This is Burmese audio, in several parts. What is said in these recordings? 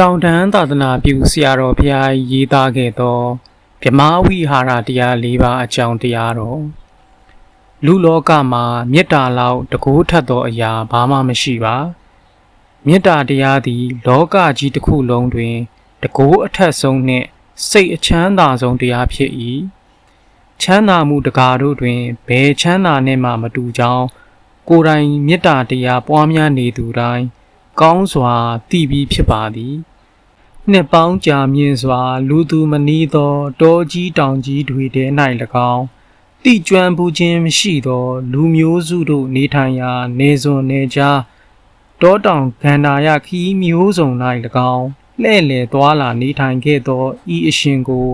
တောင်တန်းသာသနာပြုဆရာတော်ဘုရားကြီးရေးသားခဲ့သောဗြဟ္မာဝိဟာရတရား၄ပါးအကြောင်းတရားတော်လူလောကမှာမေတ္တာလောက်တကူထက်သောအရာဘာမှမရှိပါမေတ္တာတရားသည် လောကကြီးတစ်ခုလုံးတွင် တကူအထက်ဆုံးနှင့် စိတ်အချမ်းသာဆုံးတရားဖြစ်၏ချမ်းသာမှုတကားတို့တွင်ဘယ်ချမ်းသာနှင့်မှမတူကြောင်းကိုယ်တိုင်မေတ္တာတရားပွားများနေသူတိုင်း ကောင်းစွာသိပြီးဖြစ်ပါသည်နှစ်ပေါင်းကြာမြင့်စွာ လူသူမနီးသောတောကြီးတောင်ကြီးတွေထဲ၌၎င်းတိကျွမ်းမှုခြင်းမရှိသော လူမျိုးစုတို့နေထိုင်ရာ နေစွန်နေကြားတောတောင်ကန္တာရခီးမျိုးစုံ၌၎င်းလှဲ့လေသွားလာနေထိုင်ခဲ့သောဤအရှင်ကို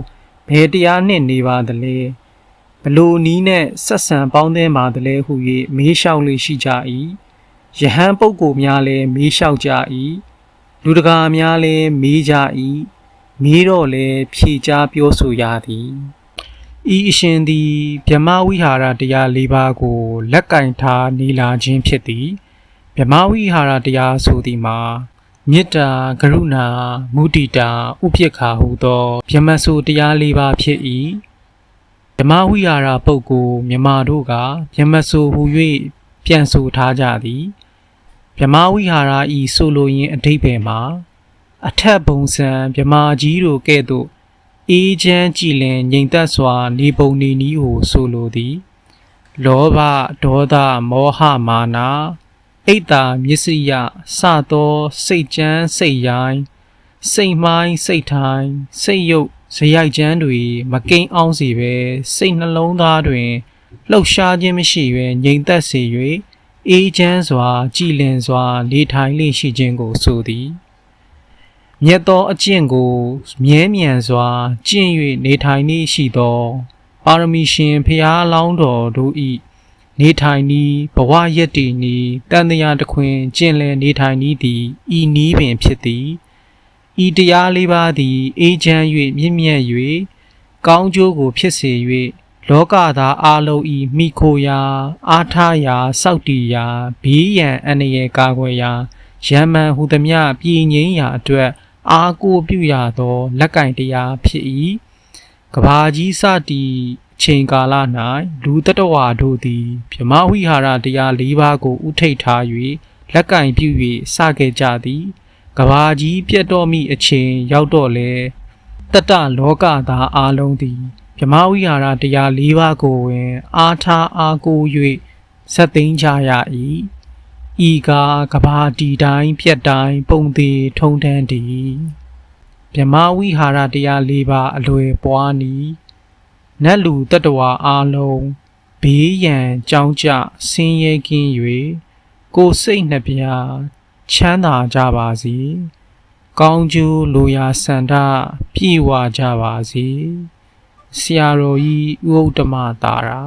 ဘယ်တရားနှင့်နေပါသလဲဘလို့နီးနဲ့ဆက်ဆံပေါင်းသင်းပါသလဲဟု၍မေးလျှောက်လေရှိကြ၏ ယဟန်ပုဂ္ဂိုလ်များလည်းမေးလျှောက်ကြ၏လူတကာများလည်းမေးကြ၏မေးတော့လည်းဖြေကြားပြောဆိုရသည်ဤအရှင်သည်ဗြဟ္မဝိဟာရတရား၄ပါးကိုလက်ကင်ထားနေလာခြင်းဖြစ်သည်ဗြဟ္မဝိဟာရတရားဆိုသည်မှာမေတ္တာကရုဏာမုဒိတာဥပိ္ပခာဟုသောဗြဟ္မဆိုတရား၄ပါးဖြစ်၏ဓမ္မဝိဟာရပုဂ္ဂိုလ်မြမတို့ကဗြဟ္မဆိုဟူ၍ပြန်ဆိုထားကြသည် ဗြဟ္မဝိဟာရဤဆိုလိုရင်းအဓိပ္ပာယ်မှာအထက်ဘုံစံဗြဟ္မာကြီးတို့ကဲ့သို့အေးချမ်းကြည်လင်ငြိမ်သက်စွာ နေပုံနေနည်းကိုဆိုလိုသည် လောဘဒေါသမောဟမာနာအိတ်တာမျက်စိယစသောစိတ်ကြမ်းစိတ်ရိုင်းစိတ်မိုင်းစိတ်ထိုင်စိတ်ယုတ်ဇရိုက်ချမ်းတွေမကိန်းအောင်စီပဲစိတ်နှလုံးသားတွင်လှုပ်ရှားခြင်းမရှိဘဲငြိမ်သက်စေ၍ အေးချမ်းစွာ ကြည်လင်စွာနေထိုင်လေရှိခြင်းကိုဆိုသည်မြတ်သောအကျင့်ကို မြဲမြံစွာကျင့်၍နေထိုင်နေရှိသော ပါရမီရှင်ဖျားလောင်းတော်တို့ဤနေထိုင်နီးဘဝရည်တည်နီးတန်တရာတခွင်ကျင့်လည်နေထိုင်နီးသည်ဤနီးပင်ဖြစ်သည်ဤတရားလေးပါးသည်အေးချမ်း၍မြင့်မြတ်၍ကောင်းကျိုးကိုဖြစ်စေ၍ လောကသားအလုံးဤမိခိုရာအာထားရာစောက်တီရာဘေးရန်အန္တရာယ်ကာကွယ်ရာရံမှန်ဟူသည်မြပြည်ငိမ့်ရာအတွက် အာကိုပြုရသော လက်ကင်တရားဖြစ်၏ကဘာကြီးစတီချိန်ကာလ၌လူတတဝါတို့သည်ဗြဟ္မဝိဟာရတရား၄ပါးကိုဥထိတ်ထား၍လက်ကင်ပြု၍စခဲ့ကြသည်ကဘာကြီးပြတ်တော်မိအချိန်ရောက်တော့လေတတလောကသားအလုံးသည် ဗြဟ္မဝိဟာရတရား၄ပါးကိုဝင်အားထားအားကို၍ဆက်သိမ်းကြရ၏ဤကားကဘာတီတိုင်းပြက်တိုင်းပုံသေးထုံတန်းတည်မြမဝိဟာရတရား၄ပါးအလွယ်ပွားနီနတ်လူတတ္တဝါအားလုံးဘေးရန်ကြောင်းကြဆင်းရဲကင်း၍ကိုယ်စိတ်နှပြချမ်းသာကြပါစေကောင်းကျိုးလိုရာဆန္ဒပြည့်ဝကြပါစေ ဆရာတော်ကြီးဥဒ္ဓမတာရာ